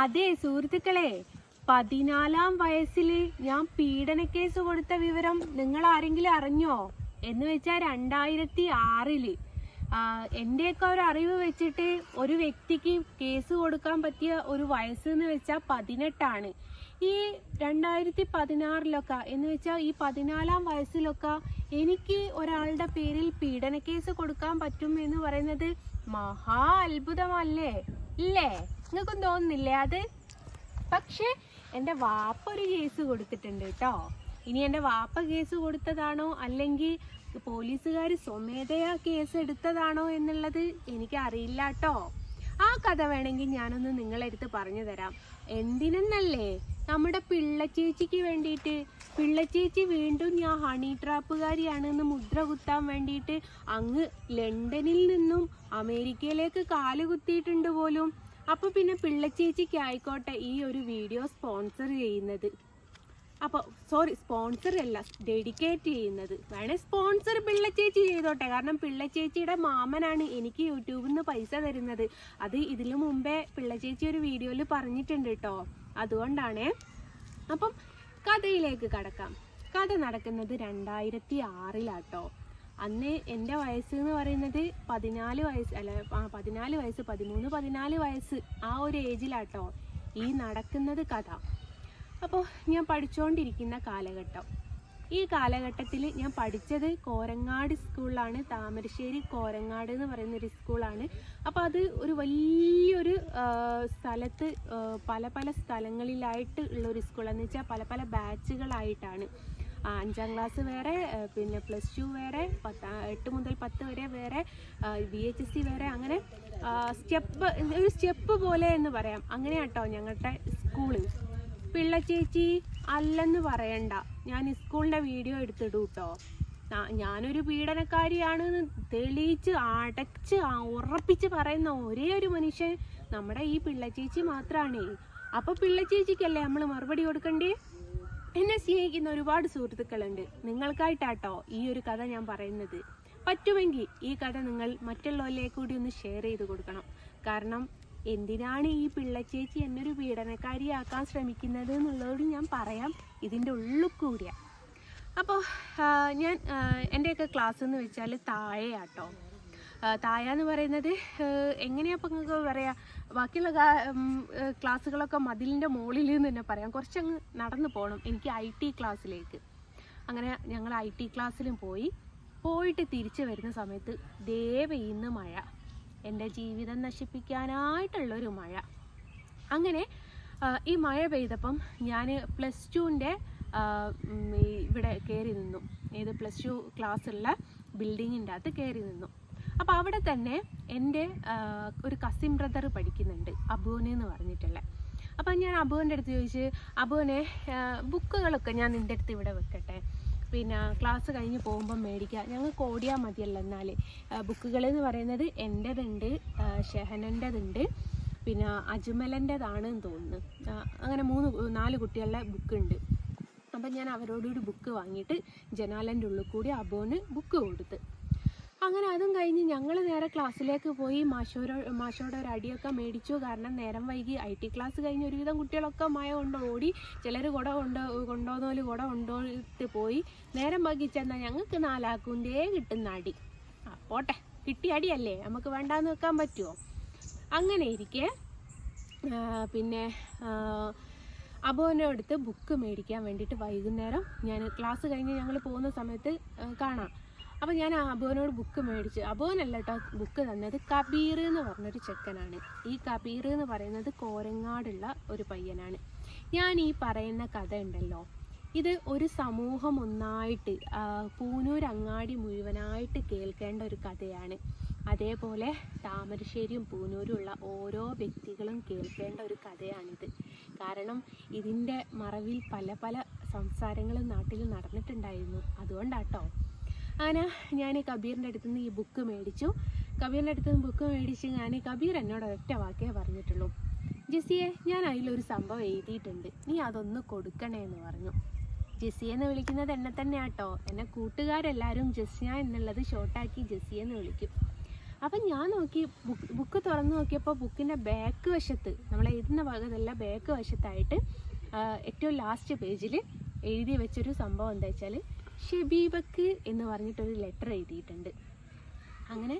അതെ സുഹൃത്തുക്കളെ പതിനാലാം വയസ്സിൽ ഞാൻ പീഡനക്കേസ് കൊടുത്ത വിവരം നിങ്ങൾ ആരെങ്കിലും അറിഞ്ഞോ? എന്ന് വെച്ചാൽ രണ്ടായിരത്തി ആറിൽ എന്റെയൊക്കെ ഒരു അറിവ് വെച്ചിട്ട് ഒരു വ്യക്തിക്ക് കേസ് കൊടുക്കാൻ പറ്റിയ ഒരു വയസ്സ് എന്ന് വെച്ചാൽ പതിനെട്ടാണ്. ഈ രണ്ടായിരത്തി പതിനാറിലൊക്കെ എന്ന് വെച്ചാൽ ഈ പതിനാലാം വയസ്സിലൊക്കെ എനിക്ക് ഒരാളുടെ പേരിൽ പീഡന കേസ് കൊടുക്കാൻ പറ്റും എന്ന് പറയുന്നത് മഹാ അത്ഭുതമല്ലേ? ഇല്ലേ? നിങ്ങൾക്കും തോന്നുന്നില്ലേ അത്? പക്ഷേ എന്റെ വാപ്പ ഒരു കേസ് കൊടുത്തിട്ടുണ്ട് കേട്ടോ. ഇനി എന്റെ വാപ്പ കേസ് കൊടുത്തതാണോ? അല്ലെങ്കിൽ പോലീസുകാർ സ്വമേധയാ കേസ് എടുത്തതാണോ എന്നുള്ളത് എനിക്ക് അറിയില്ല കേട്ടോ. ആ കഥ വേണമെങ്കിൽ ഞാനൊന്ന് നിങ്ങളെടുത്ത് പറഞ്ഞു തരാം. എന്തിനെന്നല്ലേ? നമ്മുടെ പിള്ളച്ചേച്ചിക്ക് വേണ്ടിയിട്ട് പിള്ളച്ചേച്ചി വീണ്ടും ഞാൻ ഹണി ട്രാപ്പുകാരിയാണെന്ന് മുദ്ര കുത്താൻ വേണ്ടിയിട്ട് അങ്ങ് ലണ്ടനിൽ നിന്നും അമേരിക്കയിലേക്ക് കാൽ കുത്തിയിട്ടുണ്ട് പോലും. അപ്പൊ പിന്നെ പിള്ളച്ചേച്ചിക്ക് ആയിക്കോട്ടെ ഈ ഒരു വീഡിയോ സ്പോൺസർ ചെയ്യുന്നത്. അപ്പോൾ സോറി സ്പോൺസർ അല്ല ഡെഡിക്കേറ്റ് ചെയ്യുന്നത്. വേണേ സ്പോൺസർ പിള്ളച്ചേച്ചി ചെയ്തോട്ടെ. കാരണം പിള്ളച്ചേച്ചിയുടെ മാമനാണ് എനിക്ക് യൂട്യൂബിൽ നിന്ന് പൈസ തരുന്നത്. അത് ഇതിനു മുമ്പേ പിള്ളച്ചേച്ചി ഒരു വീഡിയോയിൽ പറഞ്ഞിട്ടുണ്ട് കേട്ടോ അതുകൊണ്ടാണേ. അപ്പം കഥയിലേക്ക് കടക്കാം. കഥ നടക്കുന്നത് രണ്ടായിരത്തി ആറിലാട്ടോ അന്ന് എന്റെ വയസ്സ് എന്ന് പറയുന്നത് പതിനാല് വയസ്സ് അല്ല ആ പതിനാല് വയസ്സ് പതിമൂന്ന് പതിനാല് വയസ്സ് ആ ഒരു ഏജിലാട്ടോ ഈ നടക്കുന്നത് കഥ. അപ്പോൾ ഞാൻ പഠിച്ചുകൊണ്ടിരിക്കുന്ന കാലഘട്ടം. ഈ കാലഘട്ടത്തിൽ ഞാൻ പഠിച്ചത് കോരങ്ങാട് സ്കൂളിലാണ്. താമരശ്ശേരി കോരങ്ങാട് എന്ന് പറയുന്ന ഒരു സ്കൂളാണ്. അപ്പോൾ അത് ഒരു വലിയൊരു സ്ഥലത്ത് പല പല സ്ഥലങ്ങളിലായിട്ട് ഉള്ള ഒരു സ്കൂളെന്ന് വെച്ചാൽ പല പല ബാച്ചുകളായിട്ടാണ്. അഞ്ചാം ക്ലാസ് വേറെ പിന്നെ പ്ലസ് ടു വേറെ പത്ത് എട്ട് മുതൽ പത്ത് വരെ വേറെ ബി എച്ച് എസ് സി വേറെ അങ്ങനെ സ്റ്റെപ്പ് ഒരു സ്റ്റെപ്പ് പോലെ എന്ന് പറയാം. അങ്ങനെയാട്ടോ ഞങ്ങളുടെ സ്കൂൾ. പിള്ള ചേച്ചി അല്ലെന്ന് പറയണ്ട. ഞാൻ സ്കൂളിന്റെ വീഡിയോ എടുത്തിടൂ കേട്ടോ ഞാനൊരു പീഡനക്കാരിയാണെന്ന് തെളിയിച്ച് അടച്ച് ഉറപ്പിച്ച് പറയുന്ന ഒരേ ഒരു മനുഷ്യൻ നമ്മുടെ ഈ പിള്ളച്ചേച്ചി മാത്രമാണ് അപ്പോൾ പിള്ളച്ചേച്ചിക്കല്ലേ നമ്മൾ മറുപടി കൊടുക്കണ്ടേ? എന്നെ സ്നേഹിക്കുന്ന ഒരുപാട് സുഹൃത്തുക്കളുണ്ട്. നിങ്ങൾക്കായിട്ടാട്ടോ ഈ ഒരു കഥ ഞാൻ പറയുന്നത്. പറ്റുമെങ്കിൽ ഈ കഥ നിങ്ങൾ മറ്റുള്ളവരിലേക്ക് കൂടി ഒന്ന് ഷെയർ ചെയ്ത് കൊടുക്കണം. കാരണം എന്തിനാണ് ഈ പിള്ളച്ചേച്ചി എന്നൊരു പീഡനക്കാരിയാക്കാൻ ശ്രമിക്കുന്നത് എന്നുള്ളതോട് ഞാൻ പറയാം. ഇതിന്റെ ഉള്ളിൽ കൂടിയാ അപ്പോൾ ഞാൻ എന്റെയൊക്കെ ക്ലാസ് എന്ന് വെച്ചാൽ താഴെയാട്ടോ. തായ എന്ന് പറയുന്നത് എങ്ങനെയാ ഇപ്പം നിങ്ങൾക്ക് പറയാ? ബാക്കിയുള്ള ക്ലാസ്സുകളൊക്കെ മതിലിന്റെ മുകളിൽ നിന്ന് തന്നെ പറയാം. കുറച്ചങ്ങ് നടന്നു പോകണം എനിക്ക് ഐ ടി ക്ലാസ്സിലേക്ക്. അങ്ങനെ ഞങ്ങൾ ഐ ടി ക്ലാസ്സിലും പോയി. പോയിട്ട് തിരിച്ചു വരുന്ന സമയത്ത് ദേ പെയ്യുന്ന മഴ. എന്റെ ജീവിതം നശിപ്പിക്കാനായിട്ടുള്ളൊരു മഴ. അങ്ങനെ ഈ മഴ പെയ്തപ്പം ഞാൻ പ്ലസ് ടുവിന്റെ ഇവിടെ കയറി നിന്നു. ഏത് പ്ലസ് ടു ക്ലാസ്സുള്ള ബിൽഡിങ്ങിന്റെ അകത്ത് കയറി നിന്നു. അപ്പോൾ അവിടെ തന്നെ എന്റെ ഒരു കസിൻ ബ്രദർ പഠിക്കുന്നുണ്ട് അബുവിനെ എന്ന് പറഞ്ഞിട്ടുള്ള. അപ്പം ഞാൻ അബുവിന്റെ അടുത്ത് ചോദിച്ച് അബുവിനെ ബുക്കുകളൊക്കെ ഞാൻ നിന്റെ അടുത്ത് ഇവിടെ വെക്കട്ടെ? പിന്നെ ക്ലാസ് കഴിഞ്ഞ് പോകുമ്പോൾ മേടിക്കുക ഞങ്ങൾക്ക് ഓടിയാൽ മതിയല്ലോ എന്നാൽ ബുക്കുകൾ എന്ന് പറയുന്നത് എന്റെതുണ്ട് ഷെഹനന്റെതുണ്ട് പിന്നെ അജ്മലന്റെതാണെന്ന് തോന്നുന്നു. അങ്ങനെ മൂന്ന് നാല് കുട്ടികളുടെ ബുക്ക് ഉണ്ട് അപ്പം ഞാൻ അവരോടൊരു ബുക്ക് വാങ്ങിയിട്ട് ജനാലന്റെ ഉള്ളിൽ കൂടി അബോന് ബുക്ക് കൊടുത്ത്. അങ്ങനെ അതും കഴിഞ്ഞ് ഞങ്ങൾ നേരെ ക്ലാസ്സിലേക്ക് പോയി മാഷോരോ മാഷോടെ ഒരു അടിയൊക്കെ മേടിച്ചു. കാരണം നേരം വൈകി ഐ ടി ക്ലാസ് കഴിഞ്ഞ് ഒരുവിധം കുട്ടികളൊക്കെ മഴ കൊണ്ട് ഓടി ചിലർ കുട കൊണ്ട് കൊണ്ടുപോകുന്നവർ കുട കൊണ്ടുപോയിട്ട് പോയി. നേരം വൈകി ചെന്നാൽ ഞങ്ങൾക്ക് നാലാക്കുന്തേ കിട്ടുന്ന അടി. ആ പോട്ടെ. കിട്ടിയ അടിയല്ലേ? നമുക്ക് വേണ്ടാന്ന് വെക്കാൻ പറ്റുമോ അങ്ങനെ ഇരിക്കെ. പിന്നെ അബോന്റെ അടുത്ത് ബുക്ക് മേടിക്കാൻ വേണ്ടിയിട്ട് വൈകുന്നേരം ഞാൻ ക്ലാസ് കഴിഞ്ഞ് ഞങ്ങൾ പോകുന്ന സമയത്ത് കാണാം. അപ്പോൾ ഞാൻ അബോനോട് ബുക്ക് മേടിച്ച് അബോനല്ല കേട്ടോ ബുക്ക് തന്നത് കബീർ എന്ന് പറഞ്ഞൊരു ചെക്കനാണ്. ഈ കബീർ എന്ന് പറയുന്നത് കോരങ്ങാടുള്ള ഒരു പയ്യനാണ്. ഞാൻ ഈ പറയുന്ന കഥ ഉണ്ടല്ലോ. ഇത് ഒരു സമൂഹം ഒന്നായിട്ട് പൂനൂർ അങ്ങാടി മുഴുവനായിട്ട് കേൾക്കേണ്ട ഒരു കഥയാണ്. അതേപോലെ താമരശ്ശേരിയും പൂനൂരും ഉള്ള ഓരോ വ്യക്തികളും കേൾക്കേണ്ട ഒരു കഥയാണിത്. കാരണം ഇതിന്റെ മറവിൽ പല പല സംസാരങ്ങളും നാട്ടിൽ നടന്നിട്ടുണ്ടായിരുന്നു. അതുകൊണ്ടാട്ടോ അങ്ങനെ ഞാൻ കബീറിന്റെ അടുത്ത് നിന്ന് ഈ ബുക്ക് മേടിച്ചു. കബീറിന്റെ അടുത്ത് നിന്ന് ബുക്ക് മേടിച്ച് ഞാൻ കബീർ എന്നോട് ഒറ്റ വാക്കേ പറഞ്ഞിട്ടുള്ളൂ. ജെസ്സിയെ ഞാൻ അതിലൊരു സംഭവം എഴുതിയിട്ടുണ്ട്. നീ അതൊന്ന് കൊടുക്കണേ എന്ന് പറഞ്ഞു. ജെസ്സിയെ എന്ന് വിളിക്കുന്നത് എന്നെ തന്നെ ആട്ടോ എന്നെ കൂട്ടുകാരെല്ലാവരും ജെസ്സിയ എന്നുള്ളത് ഷോർട്ടാക്കി ജെസ്സിയെ എന്ന് വിളിക്കും. അപ്പം ഞാൻ നോക്കി ബുക്ക് ബുക്ക് തുറന്നു നോക്കിയപ്പോൾ ബുക്കിന്റെ ബാക്ക് വശത്ത് നമ്മൾ എഴുതുന്ന ഭാഗത്തല്ല ബാക്ക് വശത്തായിട്ട് ഏറ്റവും ലാസ്റ്റ് പേജിൽ എഴുതി വെച്ചൊരു സംഭവം എന്താ വെച്ചാൽ ഷെബീബക്ക് എന്ന് പറഞ്ഞിട്ടൊരു ലെറ്റർ എഴുതിയിട്ടുണ്ട്. അങ്ങനെ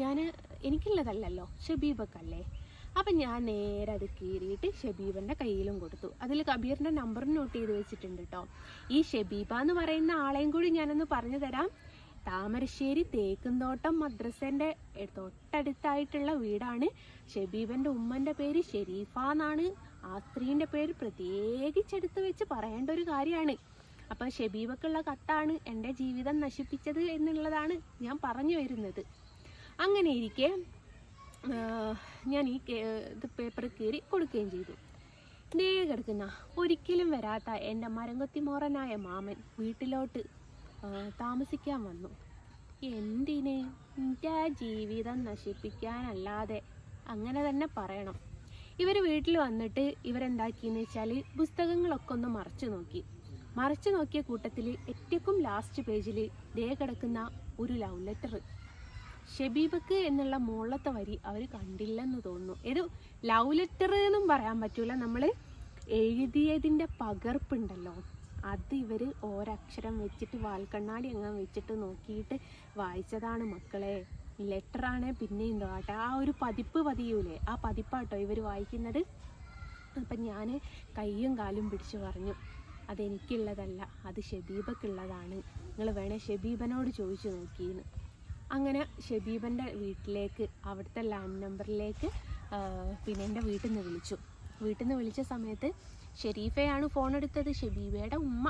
ഞാൻ എനിക്കുള്ളതല്ലല്ലോ ഷബീബക്കല്ലേ? അപ്പം ഞാൻ നേരെ അത് കീറിയിട്ട് ഷബീബിന്റെ കയ്യിലും കൊടുത്തു. അതിൽ കബീറിന്റെ നമ്പർ നോട്ട് ചെയ്ത് വെച്ചിട്ടുണ്ട് കേട്ടോ ഈ ഷബീബ എന്ന് പറയുന്ന ആളെയും കൂടി ഞാനൊന്ന് പറഞ്ഞു തരാം. താമരശ്ശേരി തേക്കുംതോട്ടം മദ്രസേന്റെ തൊട്ടടുത്തായിട്ടുള്ള വീടാണ്. ഷബീബന്റെ ഉമ്മന്റെ പേര് ഷെരീഫ എന്നാണ്. ആ സ്ത്രീന്റെ പേര് പ്രത്യേകിച്ച് പ്രത്യേകിച്ചെടുത്ത് വെച്ച് പറയേണ്ട ഒരു കാര്യമാണ്. അപ്പം ഷെബീബക്കുള്ള കത്താണ് എന്റെ ജീവിതം നശിപ്പിച്ചത് എന്നുള്ളതാണ് ഞാൻ പറഞ്ഞു വരുന്നത്. അങ്ങനെ ഇരിക്കെ ഞാൻ ഈ ഇത് പേപ്പർ കീറി കൊടുക്കുകയും ചെയ്തു. നേ കിടക്കുന്ന ഒരിക്കലും വരാത്ത എന്റെ മരംകൊത്തിമോറനായ മാമൻ വീട്ടിലോട്ട് താമസിക്കാൻ വന്നു. എന്തിന്? എന്റെ ജീവിതം നശിപ്പിക്കാനല്ലാതെ അങ്ങനെ തന്നെ പറയണം. ഇവർ വീട്ടിൽ വന്നിട്ട് ഇവരെന്താക്കിയെന്ന് വെച്ചാൽ പുസ്തകങ്ങളൊക്കെ ഒന്ന് മറച്ചു നോക്കി. മറച്ചു നോക്കിയ കൂട്ടത്തിൽ ഏറ്റവും ലാസ്റ്റ് പേജിൽ ദേ കിടക്കുന്ന ഒരു ലവ് ലെറ്റർ ഷെബീബക്ക് എന്നുള്ള മുകളിലത്തെ വരി അവർ കണ്ടില്ലെന്ന് തോന്നുന്നു. ഒരു ലവ് ലെറ്റർ എന്നും പറയാൻ പറ്റൂല. നമ്മൾ എഴുതിയതിന്റെ പകർപ്പുണ്ടല്ലോ. അത് ഇവർ ഒരക്ഷരം വെച്ചിട്ട് വാൽക്കണ്ണാടി അങ്ങ് വെച്ചിട്ട് നോക്കിയിട്ട് വായിച്ചതാണ് മക്കളെ. ലെറ്ററാണ് പിന്നെ എന്തോ ആട്ടെ. ആ ഒരു പതിപ്പ് പതിയൂലേ. ആ പതിപ്പാട്ടോ ഇവർ വായിക്കുന്നത്. അപ്പം ഞാൻ കയ്യും കാലും പിടിച്ച് പറഞ്ഞു. അതെനിക്കുള്ളതല്ല അത് ഷബീബക്കുള്ളതാണ്. നിങ്ങൾ വേണേ ഷബീബനോട് ചോദിച്ചു നോക്കിയെന്ന്. അങ്ങനെ ഷബീബന്റെ വീട്ടിലേക്ക് അവിടുത്തെ ലാൻഡ് നമ്പറിലേക്ക് പിന്നെ എന്റെ വീട്ടിൽ നിന്ന് വിളിച്ചു. വീട്ടിൽ നിന്ന് വിളിച്ച സമയത്ത് ഷെരീഫയാണ് ഫോൺ എടുത്തത് ഷെബീബയുടെ ഉമ്മ.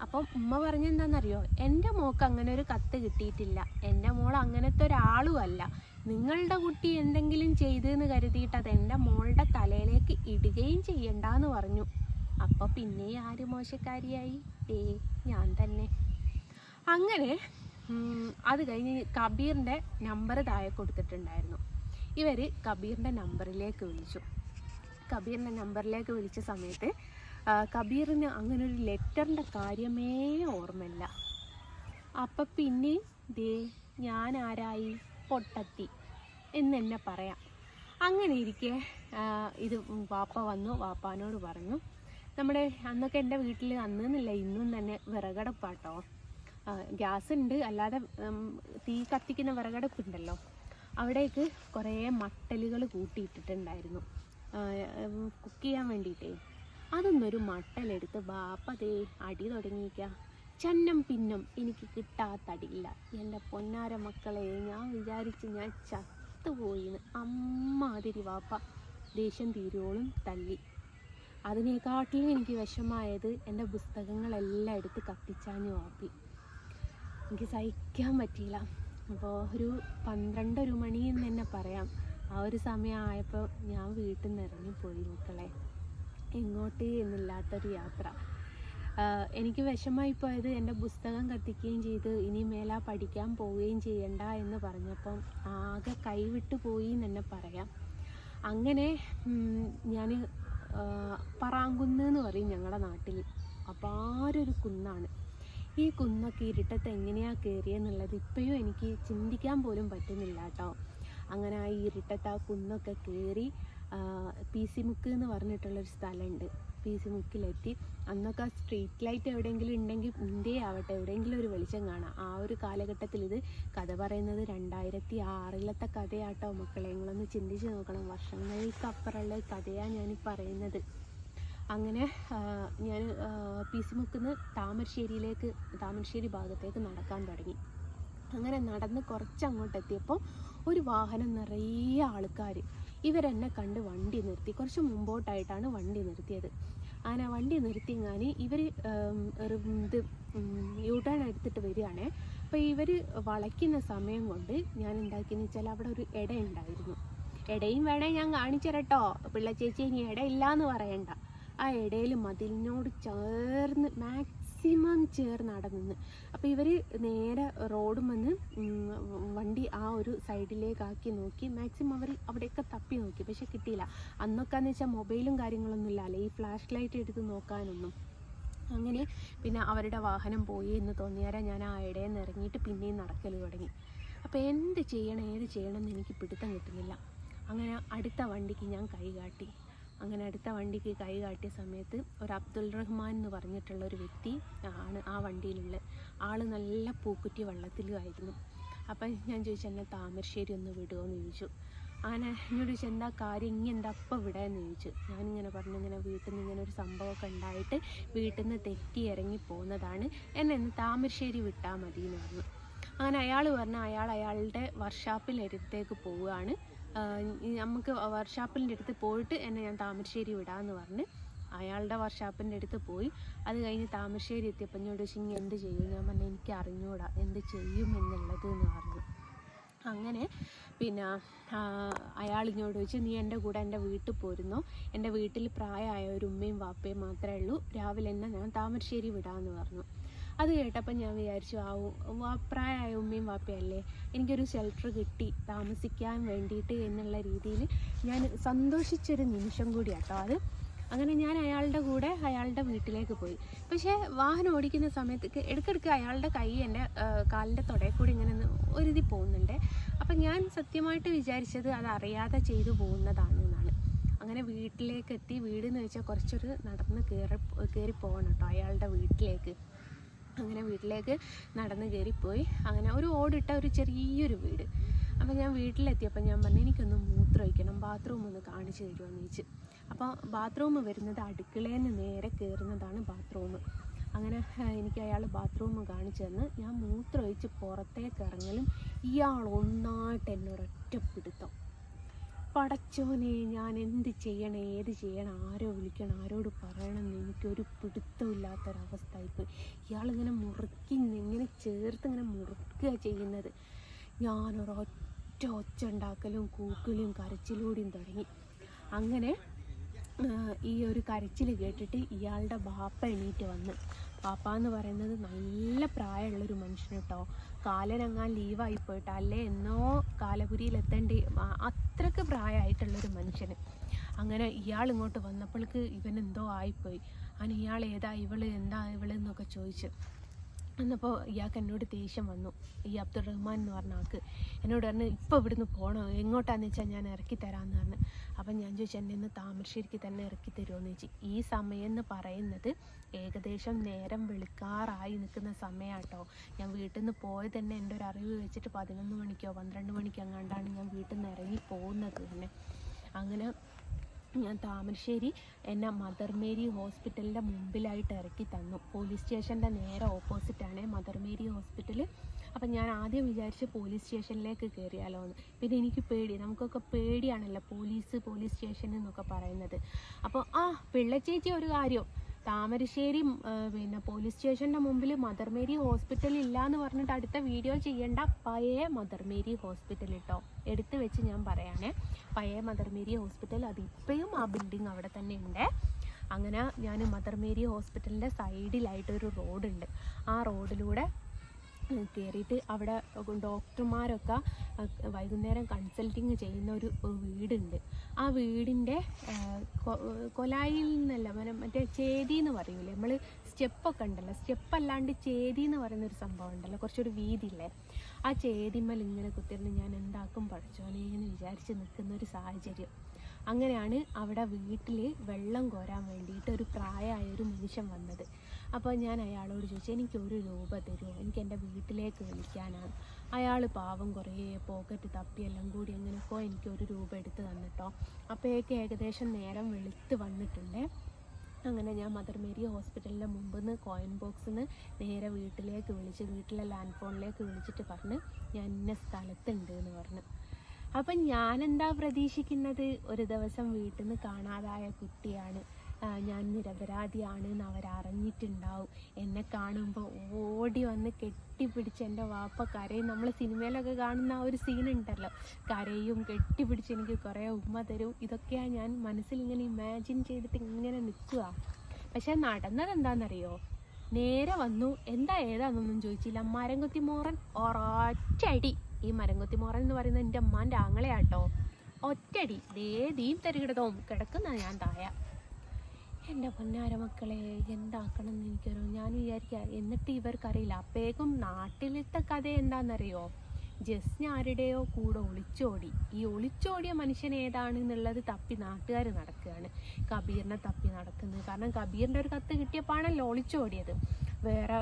അപ്പം ഉമ്മ പറഞ്ഞെന്താണെന്നറിയോ എന്റെ മോക്ക് അങ്ങനെ ഒരു കത്ത് കിട്ടിയിട്ടില്ല. എന്റെ മോൾ അങ്ങനത്തെ ഒരാളും അല്ല. നിങ്ങളുടെ കുട്ടി എന്തെങ്കിലും ചെയ്തെന്ന് കരുതിയിട്ട് അത് എന്റെ മോളുടെ തലയിലേക്ക് ഇടുകയും ചെയ്യണ്ടെന്ന് പറഞ്ഞു. അപ്പോൾ പിന്നെ ആര് മോശക്കാരിയായി? ഏ ഞാൻ തന്നെ. അങ്ങനെ അത് കഴിഞ്ഞ് കബീറിന്റെ നമ്പർ താഴെ കൊടുത്തിട്ടുണ്ടായിരുന്നു. ഇവർ കബീറിന്റെ നമ്പറിലേക്ക് വിളിച്ചു. കബീറിന്റെ നമ്പറിലേക്ക് വിളിച്ച സമയത്ത് കബീറിന് അങ്ങനെ ഒരു ലെറ്ററിന്റെ കാര്യമേ ഓർമ്മയില്ല. അപ്പം പിന്നെ ദേ ഞാൻ ആരായി പൊട്ടത്തി എന്ന് തന്നെ പറയാം. അങ്ങനെ ഇരിക്കെ ഇത് വാപ്പ വന്നു വാപ്പാനോട് പറഞ്ഞു നമ്മുടെ അന്നൊക്കെ എന്റെ വീട്ടിൽ അന്നെന്നില്ല ഇന്നും തന്നെ വിറകടപ്പാട്ടോ. ഗ്യാസ് ഉണ്ട് അല്ലാതെ തീ കത്തിക്കുന്ന വിറകടപ്പുണ്ടല്ലോ. അവിടേക്ക് കുറേ മട്ടലുകൾ കൂട്ടിയിട്ടിട്ടുണ്ടായിരുന്നു. കുക്ക് ചെയ്യാൻ വേണ്ടിയിട്ടേ. അതൊന്നൊരു മട്ടലെടുത്ത് ബാപ്പതേ അടി തുടങ്ങിയിക്ക. ചന്നം പിന്നും എനിക്ക് കിട്ടാത്തടിയില്ല. എന്റെ പൊന്നാര മക്കളെ ഞാൻ വിചാരിച്ച് ഞാൻ ചത്തുപോയിന്ന്. അമ്മാതിരി വാപ്പ. ദേഷ്യം തീരുവോളും തല്ലി അതിനേക്കാട്ടിലും എനിക്ക് വിഷമായത് എന്റെ പുസ്തകങ്ങളെല്ലാം എടുത്ത് കത്തിച്ചാഞ്ഞു നോക്കി എനിക്ക് സഹിക്കാൻ പറ്റിയില്ല. അപ്പോൾ ഒരു പന്ത്രണ്ടൊരു മണി എന്ന് തന്നെ പറയാം. ആ ഒരു സമയമായപ്പോൾ ഞാൻ വീട്ടിൽ നിന്ന് ഇറങ്ങിപ്പോയി മക്കളെ. എങ്ങോട്ട് എന്നില്ലാത്തൊരു യാത്ര. എനിക്ക് വിഷമായിപ്പോയത് എന്റെ പുസ്തകം കത്തിക്കുകയും ചെയ്ത് ഇനി മേലാ പഠിക്കാൻ പോവുകയും ചെയ്യണ്ട എന്ന് പറഞ്ഞപ്പം ആകെ കൈവിട്ട് പോയി എന്ന് തന്നെ പറയാം. അങ്ങനെ ഞാൻ പറാങ്കുന്ന് എന്ന് പറയും ഞങ്ങളുടെ നാട്ടിൽ അപാരൊരു കുന്നാണ്. ഈ കുന്നൊക്കെ ഇരുട്ടത്ത് എങ്ങനെയാണ് കയറിയെന്നുള്ളത് ഇപ്പോഴും എനിക്ക് ചിന്തിക്കാൻ പോലും പറ്റുന്നില്ല കേട്ടോ അങ്ങനെ ആ ഇരുട്ടത്ത് ആ കുന്നൊക്കെ കയറി പി സി മുക്ക് എന്ന് പറഞ്ഞിട്ടുള്ളൊരു സ്ഥലമുണ്ട് പി സി മുക്കിലെത്തി അന്നൊക്കെ ആ സ്ട്രീറ്റ് ലൈറ്റ് എവിടെയെങ്കിലും ഉണ്ടെങ്കിൽ ഇന്ത്യയെ ആവട്ടെ എവിടെയെങ്കിലും ഒരു വെളിച്ചം കാണാം. ആ ഒരു കാലഘട്ടത്തിൽ ഇത് കഥ പറയുന്നത് രണ്ടായിരത്തി ആറിലത്തെ കഥയാട്ടോ മക്കളെ. നിങ്ങളൊന്ന് ചിന്തിച്ച് നോക്കണം. വർഷങ്ങൾക്കപ്പുറമുള്ള കഥയാണ് ഞാൻ പറയുന്നത്. അങ്ങനെ ഞാൻ പി സി മുക്കിന്ന് താമരശ്ശേരിയിലേക്ക് താമരശ്ശേരി ഭാഗത്തേക്ക് നടക്കാൻ തുടങ്ങി. അങ്ങനെ നടന്ന് കുറച്ച് അങ്ങോട്ട് എത്തിയപ്പോൾ ഒരു വാഹനം നിറയെ ആൾക്കാർ ഇവരെന്നെ കണ്ട് വണ്ടി നിർത്തി. കുറച്ച് മുമ്പോട്ടായിട്ടാണ് വണ്ടി നിർത്തിയത്. അങ്ങനെ വണ്ടി നിർത്തിങ്ങാൻ ഇവർ ഇത് യൂ ടേൺ എടുത്തിട്ട് വരികയാണേ. അപ്പോൾ ഇവർ വളയ്ക്കുന്ന സമയം കൊണ്ട് ഞാൻ എന്താക്കിയെന്ന് വെച്ചാൽ അവിടെ ഒരു ഇട ഉണ്ടായിരുന്നു ഇടയും വേണേ ഞാൻ കാണിച്ചു തരട്ടോ പിള്ള ചേച്ചി ഇനി ഇടയില്ല എന്ന് പറയണ്ട. ആ ഇടയിൽ മതിലിനോട് ചേർന്ന് മാക്സിമം ചേർന്ന് അവിടെ നിന്ന്. അപ്പോൾ ഇവർ നേരെ റോഡും വന്ന് വണ്ടി ആ ഒരു സൈഡിലേക്കാക്കി നോക്കി. മാക്സിമം അവർ അവിടെയൊക്കെ തപ്പി നോക്കി പക്ഷെ കിട്ടിയില്ല. അന്നൊക്കെ എന്ന് വെച്ചാൽ മൊബൈലും കാര്യങ്ങളൊന്നും ഇല്ലല്ലേ? ഈ ഫ്ലാഷ് ലൈറ്റ് എടുത്ത് നോക്കാനൊന്നും. അങ്ങനെ പിന്നെ അവരുടെ വാഹനം പോയി എന്ന് തോന്നിയാരാ ഞാൻ ആ ഇടയിൽ നിന്ന് ഇറങ്ങിയിട്ട് പിന്നെയും നടക്കൽ തുടങ്ങി. അപ്പോൾ എന്ത് ചെയ്യണം ഏത് ചെയ്യണം എന്ന് എനിക്ക് പിടുത്തം കിട്ടുന്നില്ല. അങ്ങനെ അടുത്ത വണ്ടിക്ക് ഞാൻ കൈ കാട്ടി. അങ്ങനെ അടുത്ത വണ്ടിക്ക് കൈ കാട്ടിയ സമയത്ത് ഒരു അബ്ദുൽ റഹ്മാൻ എന്ന് പറഞ്ഞിട്ടുള്ള ഒരു വ്യക്തി ആണ് ആ വണ്ടിയിലുള്ള ആൾ നല്ല പൂക്കുറ്റി വള്ളത്തിലുമായിരുന്നു. അപ്പം ഞാൻ ചോദിച്ചു എന്നെ താമരശ്ശേരി ഒന്ന് വിടുമോ എന്ന് ചോദിച്ചു. അങ്ങനെ എന്നോട് ചോദിച്ചു എന്താ കാര്യം? ഇങ്ങനെ എന്താ അപ്പം വിടാമെന്ന് ചോദിച്ചു. ഞാനിങ്ങനെ പറഞ്ഞു ഇങ്ങനെ വീട്ടിൽ നിന്ന് ഇങ്ങനെ ഒരു സംഭവമൊക്കെ ഉണ്ടായിട്ട് വീട്ടിൽ നിന്ന് തെറ്റി ഇറങ്ങി പോകുന്നതാണ്. എന്നെ ഇന്ന് താമരശ്ശേരി വിട്ടാൽ മതി എന്ന് പറഞ്ഞു. അങ്ങനെ അയാൾ പറഞ്ഞു അയാൾ അയാളുടെ വർക്ക്ഷോപ്പിനടുത്തേക്ക് പോവുകയാണ്. നമുക്ക് വർഷാപ്പിന്റെ അടുത്ത് പോയിട്ട് എന്നെ ഞാൻ താമരശ്ശേരി വിടാമെന്ന് പറഞ്ഞ് അയാളുടെ വർഷാപ്പിന്റെ അടുത്ത് പോയി. അത് കഴിഞ്ഞ് താമരശ്ശേരി എത്തിയപ്പോൾ എന്നോട് ചോദിച്ചു എന്ത് ചെയ്യും? ഞാൻ പറഞ്ഞു എനിക്ക് അറിഞ്ഞൂടാ എന്ത് ചെയ്യും എന്നുള്ളത് എന്ന് പറഞ്ഞു. അങ്ങനെ പിന്നെ അയാൾ ഇങ്ങോട്ട് ചോദിച്ചു നീ എന്റെ കൂടെ എന്റെ വീട്ടിൽ പോരുന്നു? എന്റെ വീട്ടിൽ പ്രായമായ ഒരു ഉമ്മയും വാപ്പയും മാത്രമേ ഉള്ളൂ. രാവിലെ തന്നെ ഞാൻ താമരശ്ശേരി വിടാമെന്ന് പറഞ്ഞു. അത് കേട്ടപ്പോൾ ഞാൻ വിചാരിച്ചു ആ പ്രായമായ ഉമ്മയും വാപ്പയല്ലേ? എനിക്കൊരു ഷെൽട്ടർ കിട്ടി താമസിക്കാൻ വേണ്ടിയിട്ട് എന്നുള്ള രീതിയിൽ ഞാൻ സന്തോഷിച്ചൊരു നിമിഷം കൂടിയാട്ടോ അത്. അങ്ങനെ ഞാൻ അയാളുടെ കൂടെ അയാളുടെ വീട്ടിലേക്ക് പോയി. പക്ഷേ വാഹനം ഓടിക്കുന്ന സമയത്ത് ക്ക് ഇടയ്ക്കിടയ്ക്ക് അയാളുടെ കൈ എന്റെ കാലിന്റെ തുടയിൽ കൂടി ഇങ്ങനെ ഒരുതി പോകുന്നുണ്ട്. അപ്പം ഞാൻ സത്യമായിട്ട് വിചാരിച്ചത് അത് അറിയാതെ ചെയ്തു പോകുന്നതാണ് എന്നാണ്. അങ്ങനെ വീട്ടിലേക്ക് എത്തി വീട് എന്ന് വെച്ചാൽ കുറച്ചൊരു നടന്ന് കയറി കയറി പോകണം കേട്ടോ അയാളുടെ വീട്ടിലേക്ക്. അങ്ങനെ വീട്ടിലേക്ക് നടന്ന് കയറിപ്പോയി. അങ്ങനെ ഒരു ഓടിട്ട ഒരു ചെറിയൊരു വീട്. അപ്പോൾ ഞാൻ വീട്ടിലെത്തിയപ്പോൾ ഞാൻ പറഞ്ഞു എനിക്കൊന്ന് മൂത്രമൊഴിക്കണം ബാത്റൂം ഒന്ന് കാണിച്ചു തരുമോയെന്ന് ചോദിച്ചു അപ്പോൾ ബാത്റൂം വരുന്നത് അടുക്കളയിൽ നിന്ന് നേരെ കയറുന്നതാണ് ബാത്റൂം അങ്ങനെ എനിക്ക് അയാൾ ബാത്റൂം കാണിച്ചു തന്ന്. ഞാൻ മൂത്രമൊഴിച്ച് പുറത്തേക്ക് ഇറങ്ങലും ഇയാൾ ഒന്നായിട്ട് എന്നൊരൊറ്റ പിടുത്തം. പടച്ചോനെ ഞാൻ എന്ത് ചെയ്യണം ഏത് ചെയ്യണം ആരോ വിളിക്കണം ആരോട് പറയണം എന്ന് എനിക്കൊരു പിടുത്തമില്ലാത്തൊരവസ്ഥയായിപ്പോയി ഇയാളിങ്ങനെ മുറുക്കി ഇങ്ങനെ ചേർത്ത് ഇങ്ങനെ മുറുക്കുക ചെയ്യുന്നത്. ഞാനൊരൊറ്റ ഒച്ച ഉണ്ടാക്കലും കൂക്കലും കരച്ചിലൂടെയും തുടങ്ങി. അങ്ങനെ ഈ ഒരു കരച്ചിൽ കേട്ടിട്ട് ഇയാളുടെ ബാപ്പ എണീറ്റ് വന്ന്. പാപ്പ എന്ന് പറയുന്നത് നല്ല പ്രായമുള്ളൊരു മനുഷ്യൻ കേട്ടോ കാലനങ്ങാൻ ലീവായി പോയിട്ട് അല്ലേ? എന്നോ കാലപുരിയിൽ എത്തേണ്ടി അത്രയ്ക്ക് പ്രായമായിട്ടുള്ളൊരു മനുഷ്യന്. അങ്ങനെ ഇയാൾ ഇങ്ങോട്ട് വന്നപ്പോൾക്ക് ഇവൻ എന്തോ ആയിപ്പോയി. അങ്ങനെ ഇയാൾ ഏതാ ഇവൾ? എന്താ ഇവൾ? എന്നൊക്കെ ചോദിച്ചു. എന്നപ്പോൾ ഇയാൾക്ക് എന്നോട് ദേഷ്യം വന്നു. ഈ അബ്ദുൾ റഹ്മാൻ എന്ന് പറഞ്ഞ ആൾക്ക്. എന്നോട് പറഞ്ഞു ഇപ്പോൾ ഇവിടുന്ന് പോകണോ എങ്ങോട്ടാന്ന് വെച്ചാൽ ഞാൻ ഇറക്കി തരാമെന്ന് പറഞ്ഞു. അപ്പം ഞാൻ ചോദിച്ചു എന്നെ ഇന്ന് താമരശ്ശേരിക്ക് തന്നെ ഇറക്കി തരുമോയെന്ന് ചോദിച്ചു. ഈ സമയം എന്ന് പറയുന്നത് ഏകദേശം നേരം വെളുക്കാറായി നിൽക്കുന്ന സമയമാട്ടോ ഞാൻ വീട്ടിൽ നിന്ന് പോയത് തന്നെ എന്റെ ഒരു അറിവ് വെച്ചിട്ട് പതിനൊന്ന് മണിക്കോ പന്ത്രണ്ട് മണിക്കോ അങ്ങാണ്ടാണ് ഞാൻ വീട്ടിൽ നിന്ന് ഇറങ്ങി പോകുന്നത് തന്നെ. അങ്ങനെ ഞാൻ താമരശ്ശേരി എന്നെ മദർ മേരി ഹോസ്പിറ്റലിന്റെ മുമ്പിലായിട്ട് ഇറക്കി തന്നു. പോലീസ് സ്റ്റേഷന്റെ നേരെ ഓപ്പോസിറ്റാണ് മദർ മേരി ഹോസ്പിറ്റൽ അപ്പം ഞാൻ ആദ്യം വിചാരിച്ച് പോലീസ് സ്റ്റേഷനിലേക്ക് കയറിയാലോ എന്ന്. പിന്നെ എനിക്ക് പേടി നമുക്കൊക്കെ പേടിയാണല്ലോ പോലീസ് പോലീസ് സ്റ്റേഷൻ എന്നൊക്കെ പറയുന്നത്. അപ്പോൾ ആ പിള്ളച്ചേച്ചി ഒരു കാര്യം താമരശ്ശേരി പിന്നെ പോലീസ് സ്റ്റേഷന്റെ മുമ്പിൽ മദർ മേരി ഹോസ്പിറ്റൽ ഇല്ല എന്ന് പറഞ്ഞിട്ട് അടുത്ത വീഡിയോ ചെയ്യേണ്ട പഴയ മദർ മേരി ഹോസ്പിറ്റൽ കേട്ടോ എടുത്തു വെച്ച് ഞാൻ പറയാനേ പഴയ മദർ മേരി ഹോസ്പിറ്റൽ അത് ഇപ്പോഴും ആ ബിൽഡിംഗ് അവിടെ തന്നെ ഉണ്ട്. അങ്ങനെ ഞാൻ മദർ മേരി ഹോസ്പിറ്റലിന്റെ സൈഡിലായിട്ടൊരു റോഡുണ്ട് ആ റോഡിലൂടെ കയറിയിട്ട് അവിടെ ഡോക്ടർമാരൊക്കെ വൈകുന്നേരം കൺസൾട്ടിങ് ചെയ്യുന്ന ഒരു വീടുണ്ട്. ആ വീടിന്റെ കൊലായിൽ നിന്നല്ല മറ്റേ ചേതി എന്ന് പറയൂലേ? നമ്മൾ സ്റ്റെപ്പൊക്കെ ഉണ്ടല്ലോ? സ്റ്റെപ്പ് അല്ലാണ്ട് ചേതി എന്ന് പറയുന്ന ഒരു സംഭവം ഉണ്ടല്ലോ? കുറച്ചൊരു വീതിയില്ലേ ആ ചേതിമ്മൽ ഇങ്ങനെ കുത്തിരുന്ന് ഞാൻ എന്താക്കും പഠിച്ചോനെ എന്ന് വിചാരിച്ച് നിൽക്കുന്ന ഒരു സാഹചര്യം. അങ്ങനെയാണ് അവിടെ വീട്ടിൽ വെള്ളം കോരാൻ വേണ്ടിയിട്ട് ഒരു പ്രായമായ ഒരു മനുഷ്യൻ വന്നത്. അപ്പോൾ ഞാൻ അയാളോട് ചോദിച്ചു എനിക്ക് ഒരു രൂപ തരുമോ എനിക്ക് എന്റെ വീട്ടിലേക്ക് വിളിക്കാനാണ് അയാൾ പാവം കുറേ പോക്കറ്റ് തപ്പി എല്ലാം കൂടി എങ്ങനെയൊക്കെ എനിക്ക് ഒരു രൂപ എടുത്ത് തന്നിട്ടോ. അപ്പോഴേക്ക് ഏകദേശം നേരം വെളുത്ത് വന്നിട്ടുണ്ട്. അങ്ങനെ ഞാൻ മദർ മേരി ഹോസ്പിറ്റലിന്റെ മുമ്പിൽ നിന്ന് കോയിൻ ബോക്സിൽ നിന്ന് നേരെ വീട്ടിലേക്ക് വിളിച്ച് വീട്ടിലെ ലാൻഡ് ഫോണിലേക്ക് വിളിച്ചിട്ട് പറഞ്ഞ് ഞാൻ ഇന്ന സ്ഥലത്തുണ്ട് എന്ന് പറഞ്ഞു. അപ്പം ഞാനെന്താ പ്രതീക്ഷിക്കുന്നത്? ഒരു ദിവസം വീട്ടിൽ നിന്ന് കാണാതായ കുട്ടിയാണ്. ഞാൻ നിരപരാധിയാണ് എന്ന് അവരറിഞ്ഞിട്ടുണ്ടാവും എന്നെ കാണുമ്പോൾ ഓടി വന്ന് കെട്ടിപ്പിടിച്ച് എന്റെ വാപ്പ കരയും. നമ്മൾ സിനിമയിലൊക്കെ കാണുന്ന ആ ഒരു സീൻ ഉണ്ടല്ലോ. കരയും കെട്ടിപ്പിടിച്ച് എനിക്ക് കുറേ ഉമ്മ തരും. ഇതൊക്കെയാണ് ഞാൻ മനസ്സിൽ ഇങ്ങനെ ഇമാജിൻ ചെയ്തിട്ട് ഇങ്ങനെ നിൽക്കുക. പക്ഷേ നടന്നത് എന്താണെന്നറിയോ? നേരെ വന്നു. എന്താ ഏതാണെന്നൊന്നും ചോദിച്ചില്ല. മരംകുത്തി മോറൻ ഒരൊറ്റടി ഈ മരംകുത്തി മോറൻ എന്ന് പറയുന്നത് എന്റെ അമ്മാന്റെ ആങ്ങളെയാട്ടോ. ഒറ്റടി ദേ ദീം തരികിടതോം. കിടക്കുന്ന ഞാൻ തായ എന്റെ പൊന്നാര മക്കളെ എന്താക്കണം എന്ന് ഞാൻ വിചാരിക്കുക എന്നിട്ട് ഇവർക്കറിയില്ല അപ്പേക്കും നാട്ടിലിട്ട കഥ എന്താണെന്നറിയോ ജസ്ന ആരുടെയോ കൂടെ ഒളിച്ചോടി. ഈ ഒളിച്ചോടിയ മനുഷ്യൻ ഏതാണ് എന്നുള്ളത് തപ്പി നാട്ടുകാർ നടക്കുകയാണ് കബീറിനെ തപ്പി നടക്കുന്നത്. കാരണം കബീറിന്റെ ഒരു കത്ത് കിട്ടിയപ്പോഴാണല്ലോ ഒളിച്ചോടിയത്. വേറെ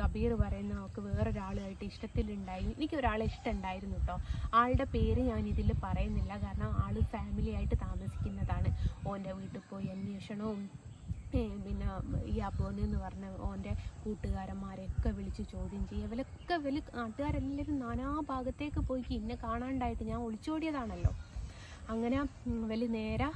കബീർ പറയുന്ന അവൾക്ക് വേറൊരാളുമായിട്ട് ഇഷ്ടത്തിലുണ്ടായി. എനിക്ക് ഒരാളെ ഇഷ്ടമുണ്ടായിരുന്നു കേട്ടോ. ആളുടെ പേര് ഞാൻ ഇതിൽ പറയുന്നില്ല. കാരണം ആൾ ഫാമിലി ആയിട്ട് താമസിക്കുന്നതാണ്. ഓന്റെ വീട്ടിൽ പോയി അന്വേഷണവും പിന്നെ ഈ അബോന്ന് എന്ന് പറഞ്ഞ ഓന്റെ കൂട്ടുകാരന്മാരെയൊക്കെ വിളിച്ച് ചോദ്യം ചെയ്യും. ഇവരൊക്കെ വലിയ നാട്ടുകാരെല്ലാവരും നാനാ ഭാഗത്തേക്ക് പോയി. ഇന്നെ കാണാണ്ടായിട്ട് ഞാൻ ഒളിച്ചോടിയതാണല്ലോ. അങ്ങനെ വലിയ നേരെ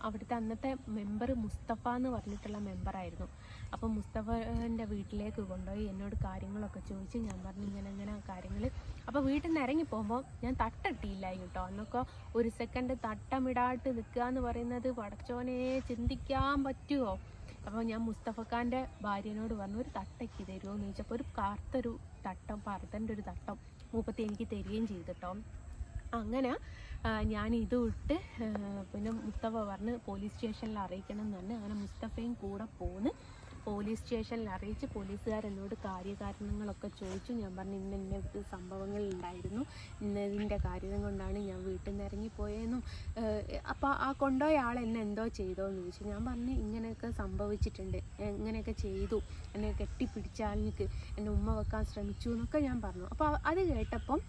അവിടുത്തെ അന്നത്തെ മെമ്പർ മുസ്തഫ എന്ന് പറഞ്ഞിട്ടുള്ള മെമ്പറായിരുന്നു അപ്പോൾ മുസ്തഫന്റെ വീട്ടിലേക്ക് കൊണ്ടുപോയി എന്നോട് കാര്യങ്ങളൊക്കെ ചോദിച്ച് ഞാൻ പറഞ്ഞു ഇങ്ങനെ ഇങ്ങനെ കാര്യങ്ങൾ അപ്പോൾ വീട്ടിൽ നിന്ന് ഇറങ്ങി പോകുമ്പോൾ ഞാൻ തട്ടട്ടിയില്ല കേട്ടോ അന്നൊക്കെ ഒരു സെക്കൻഡ് തട്ടമിടാട്ട് നിൽക്കുക എന്ന് പറയുന്നത് പടച്ചോനെ ചിന്തിക്കാൻ പറ്റുമോ അപ്പോൾ ഞാൻ മുസ്തഫക്കാന്റെ ഭാര്യനോട് പറഞ്ഞു ഒരു തട്ടയ്ക്ക് തരുമോ? എന്ന് ചോദിച്ചപ്പോൾ ഒരു കാർത്തൊരു തട്ടം പറത്തന്റെ ഒരു തട്ടം മൂപ്പത്തി എനിക്ക് തരികയും ചെയ്തിട്ടോ അങ്ങനെ ഞാൻ ഇത് പിന്നെ മുസ്തഫ പറഞ്ഞ് പോലീസ് സ്റ്റേഷനിൽ അറിയിക്കണം എന്ന് പറഞ്ഞ് അങ്ങനെ മുസ്തഫയും കൂടെ പോന്ന് പോലീസ് സ്റ്റേഷനിൽ അറിയിച്ച് പോലീസുകാരെന്നോട് കാര്യകാരണങ്ങളൊക്കെ ചോദിച്ചു. ഞാൻ പറഞ്ഞു ഇന്ന ഇന്ന സംഭവങ്ങൾ ഉണ്ടായിരുന്നു ഇന്നതിന്റെ കാര്യം കൊണ്ടാണ് ഞാൻ വീട്ടിൽ നിന്ന് ഇറങ്ങിപ്പോയെന്നും. അപ്പോൾ ആ കൊണ്ടുപോയ ആൾ എന്നെ എന്തോ ചെയ്തോ എന്ന് ചോദിച്ചു. ഞാൻ പറഞ്ഞു ഇങ്ങനെയൊക്കെ സംഭവിച്ചിട്ടുണ്ട്. ഇങ്ങനെയൊക്കെ ചെയ്തു. എന്നെ കെട്ടിപ്പിടിച്ചാൽ എനിക്ക് എന്റെ ഉമ്മ വെക്കാൻ ശ്രമിച്ചു എന്നൊക്കെ ഞാൻ പറഞ്ഞു. അപ്പോൾ അത് കേട്ടപ്പം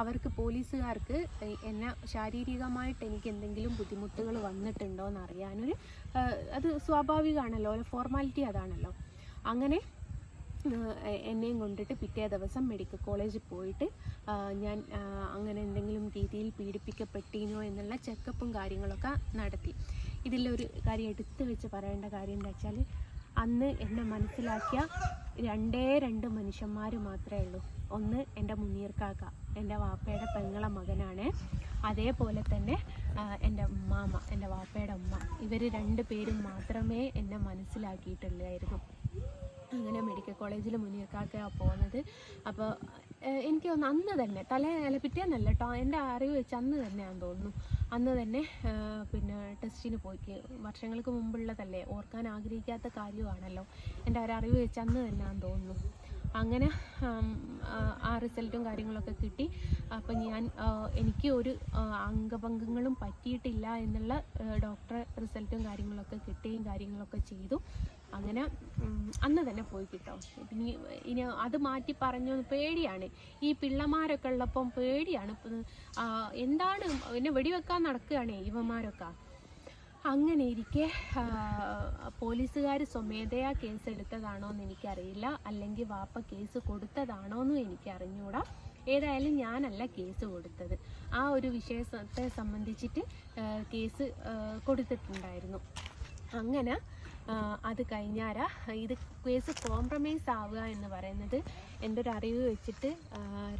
അവർക്ക് പോലീസുകാർക്ക് എന്നെ ശാരീരികമായിട്ട് എനിക്ക് എന്തെങ്കിലും ബുദ്ധിമുട്ടുകൾ വന്നിട്ടുണ്ടോ എന്ന് അറിയാനൊരു അത് സ്വാഭാവികമാണല്ലോ ഫോർമാലിറ്റി അതാണല്ലോ. അങ്ങനെ എന്നെയും കൊണ്ടിട്ട് പിറ്റേ ദിവസം മെഡിക്കൽ കോളേജിൽ പോയിട്ട് ഞാൻ അങ്ങനെ എന്തെങ്കിലും രീതിയിൽ പീഡിപ്പിക്കപ്പെട്ടിനോ എന്നുള്ള ചെക്കപ്പും കാര്യങ്ങളൊക്കെ നടത്തി. ഇതിലൊരു കാര്യം എടുത്തു വെച്ച് പറയേണ്ട കാര്യം എന്താ വെച്ചാൽ അന്ന് എന്നെ മനസ്സിലാക്കിയ രണ്ടേ രണ്ട് മനുഷ്യന്മാർ മാത്രമേ ഉള്ളൂ. ഒന്ന് എന്റെ മുനീർക്കാക്ക എന്റെ വാപ്പയുടെ പെങ്ങളെ മകനാണ്. അതേപോലെ തന്നെ എന്റെ ഉമ്മാമ എന്റെ വാപ്പയുടെ ഉമ്മ. ഇവർ രണ്ട് പേരും മാത്രമേ എന്നെ മനസ്സിലാക്കിയിട്ടുള്ളായിരുന്നു അങ്ങനെ മെഡിക്കൽ കോളേജിൽ മുനിയക്കാക്കയാണ് പോകുന്നത് അപ്പോൾ എനിക്ക് തോന്നുന്നു അന്ന് തന്നെ തലേ അല്ല പിറ്റേന്നല്ല കേട്ടോ എന്റെ അറിവ് വെച്ച് അന്ന് തന്നെയാണെന്ന് തോന്നുന്നു. അന്ന് തന്നെ പിന്നെ ടെസ്റ്റിന് പോയിക്ക് വർഷങ്ങൾക്ക് മുമ്പുള്ളതല്ലേ ഓർക്കാൻ ആഗ്രഹിക്കാത്ത കാര്യമാണല്ലോ. എന്റെ ഒരു അറിവ് വെച്ച് അന്ന് തന്നെയാണെന്ന് തോന്നുന്നു. അങ്ങനെ ആ, റിസൾട്ടും കാര്യങ്ങളൊക്കെ കിട്ടി. അപ്പം ഞാൻ എനിക്ക് ഒരു അംഗഭംഗങ്ങളും പറ്റിയിട്ടില്ല എന്നുള്ള ഡോക്ടറെ റിസൾട്ടും കാര്യങ്ങളൊക്കെ കിട്ടുകയും കാര്യങ്ങളൊക്കെ ചെയ്തു. അങ്ങനെ അന്ന് തന്നെ പോയി കിട്ടോ. ഇനി ഇനി അത് മാറ്റി പറഞ്ഞു പേടിയാണ്. ഈ പിള്ളമാരൊക്കെ ഉള്ളപ്പം പേടിയാണ്. എന്താണ് എന്നെ വെടിവെക്കാൻ നടക്കുകയാണ് ഇവന്മാരൊക്കെ. അങ്ങനെ ഇരിക്കെ പോലീസുകാർ സ്വമേധയാ കേസ് എടുത്തതാണോ എന്ന് എനിക്കറിയില്ല. അല്ലെങ്കിൽ വാപ്പ കേസ് കൊടുത്തതാണോ എന്നും എനിക്ക് അറിഞ്ഞൂടാ ഏതായാലും ഞാനല്ല കേസ് കൊടുത്തത്. ആ ഒരു വിഷയത്തെ സംബന്ധിച്ചിട്ട് കേസ് കൊടുത്തിട്ടുണ്ടായിരുന്നു. അങ്ങനെ അത് കഴിഞ്ഞാരാ ഇത് കേസ് കോംപ്രമൈസ് ആവുക എന്ന് പറയുന്നത് എന്റെ ഒരു അറിവ് വെച്ചിട്ട്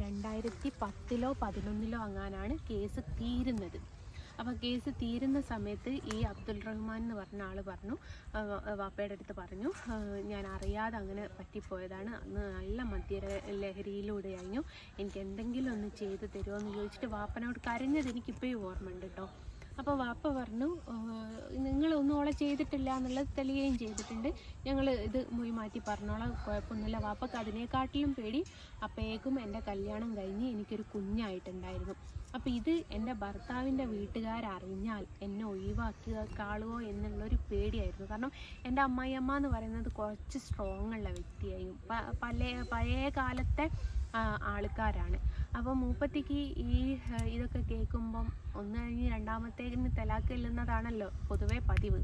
രണ്ടായിരത്തി പത്തിലോ പതിനൊന്നിലോ അങ്ങാനാണ് കേസ് തീരുന്നത്. അപ്പോൾ കേസ് തീരുന്ന സമയത്ത് ഈ അബ്ദുൾ റഹ്മാൻ എന്ന് പറഞ്ഞ ആൾ പറഞ്ഞു. വാപ്പയുടെ അടുത്ത് പറഞ്ഞു. ഞാൻ അറിയാതെ അങ്ങനെ പറ്റിപ്പോയതാണ്. അന്ന് നല്ല മദ്യ ലഹരിയിലൂടെ കഴിഞ്ഞു എനിക്ക് എന്തെങ്കിലും ഒന്ന് ചെയ്ത് തരുമോ എന്ന് ചോദിച്ചിട്ട് വാപ്പനോട് കരഞ്ഞത് എനിക്കിപ്പോഴും ഓർമ്മയുണ്ട് കേട്ടോ അപ്പോൾ വാപ്പ പറഞ്ഞു നിങ്ങളൊന്നും ഓളെ ചെയ്തിട്ടില്ല എന്നുള്ളത് തെളിയുകയും ചെയ്തിട്ടുണ്ട്. ഞങ്ങൾ ഇത് മൊഴി മാറ്റി പറഞ്ഞോളാം. കുഴപ്പമൊന്നുമില്ല. വാപ്പക്ക് അതിനേക്കാട്ടിലും പേടി. അപ്പോഴേക്കും എന്റെ കല്യാണം കഴിഞ്ഞ് എനിക്കൊരു കുഞ്ഞായിട്ടുണ്ടായിരുന്നു. അപ്പോൾ ഇത് എന്റെ ഭർത്താവിന്റെ വീട്ടുകാരറിഞ്ഞാൽ എന്നെ ഒഴിവാക്കിയേക്കാളുമോ എന്നുള്ളൊരു പേടിയായിരുന്നു. കാരണം എന്റെ അമ്മായിയമ്മ എന്ന് പറയുന്നത് കുറച്ച് സ്ട്രോങ് ഉള്ള വ്യക്തിയായിരുന്നു. പ- പല പഴയ കാലത്തെ ആൾക്കാരാണ്. അപ്പോൾ മൂപ്പത്തിക്ക് ഈ ഇതൊക്കെ കേൾക്കുമ്പം ഒന്ന് കഴിഞ്ഞ് രണ്ടാമത്തേക്കിന് തലാക്ക് ചെല്ലുന്നതാണല്ലോ പൊതുവേ പതിവ്.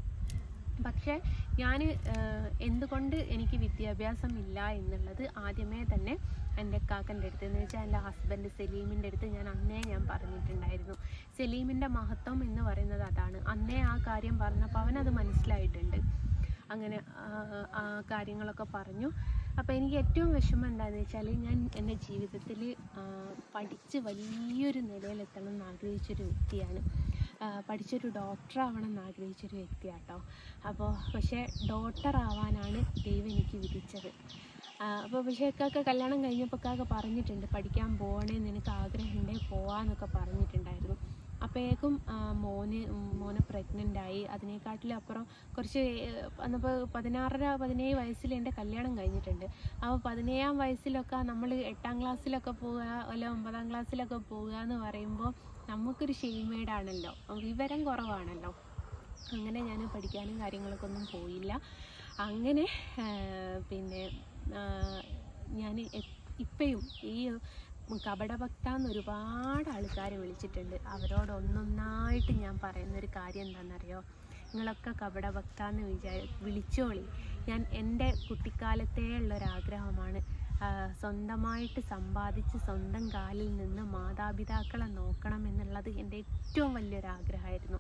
പക്ഷേ ഞാൻ എന്തുകൊണ്ട് എനിക്ക് വിദ്യാഭ്യാസം ഇല്ല എന്നുള്ളത് ആദ്യമേ തന്നെ എന്റെ കാക്കന്റെ അടുത്ത് എന്ന് വെച്ചാൽ എന്റെ ഹസ്ബൻഡ് സലീമിന്റെ അടുത്ത് ഞാൻ അന്നേ ഞാൻ പറഞ്ഞിട്ടുണ്ടായിരുന്നു. സലീമിന്റെ മഹത്വം എന്ന് പറയുന്നത് അതാണ്. അന്നേ ആ കാര്യം പറഞ്ഞപ്പോൾ അവനത് മനസ്സിലായിട്ടുണ്ട്. അങ്ങനെ ആ കാര്യങ്ങളൊക്കെ പറഞ്ഞു. അപ്പോൾ എനിക്ക് ഏറ്റവും വിഷമം എന്താണെന്ന് വെച്ചാൽ ഞാൻ എന്റെ ജീവിതത്തിൽ പഠിച്ച് വലിയൊരു നിലയിലെത്തണം എന്ന് ആഗ്രഹിച്ചൊരു വ്യക്തിയാണ്. പഠിച്ചൊരു ഡോക്ടർ ആവണം എന്ന് ആഗ്രഹിച്ചൊരു കേട്ടോ അപ്പോൾ പക്ഷേ ഡോക്ടർ ആവാനാണ് ദൈവം എനിക്ക് വിധിച്ചത്. അപ്പോൾ പക്ഷേ ഇക്കാക്ക കല്യാണം കഴിഞ്ഞപ്പോൾ ഒക്കെ പറഞ്ഞിട്ടുണ്ട് പഠിക്കാൻ പോകണേ നിനക്ക് ആഗ്രഹമുണ്ടേ പോവാന്നൊക്കെ പറഞ്ഞിട്ടുണ്ടായിരുന്നു. അപ്പോഴേക്കും മോന് മോന് ഉം, മോനെ പ്രഗ്നന്റ് ആയി. അതിനേക്കാട്ടിലും അപ്പുറം കുറച്ച് അന്നപ്പോൾ പതിനാറര പതിനേഴ് വയസ്സിൽ എന്റെ കല്യാണം കഴിഞ്ഞിട്ടുണ്ട്. അപ്പോൾ പതിനേഴാം വയസ്സിലൊക്കെ നമ്മൾ എട്ടാം ക്ലാസ്സിലൊക്കെ പോവുക അല്ല ഒമ്പതാം ക്ലാസ്സിലൊക്കെ പോവുക എന്ന് പറയുമ്പോൾ നമുക്കൊരു ഷെയ്മേഡാണല്ലോ വിവരം കുറവാണല്ലോ. അങ്ങനെ ഞാൻ പഠിക്കാനും കാര്യങ്ങളൊക്കെ ഒന്നും പോയില്ല. അങ്ങനെ പിന്നെ ഞാൻ ഇപ്പോഴും ഈ കപടഭക്ത എന്ന് ഒരുപാട് ആൾക്കാർ വിളിച്ചിട്ടുണ്ട്. അവരോട് ഒന്നൊന്നായിട്ട് ഞാൻ പറയുന്നൊരു കാര്യം എന്താണെന്നറിയോ നിങ്ങളൊക്കെ കപടഭക്ത എന്ന് വിചാ വിളിച്ചോളി. ഞാൻ എന്റെ കുട്ടിക്കാലത്തേ ഉള്ളൊരാഗ്രഹമാണ്. സ്വന്തമായിട്ട് സമ്പാദിച്ച് സ്വന്തം കാലിൽ നിന്ന് മാതാപിതാക്കളെ നോക്കണം എന്നുള്ളത് എന്റെ ഏറ്റവും വലിയൊരു ആഗ്രഹമായിരുന്നു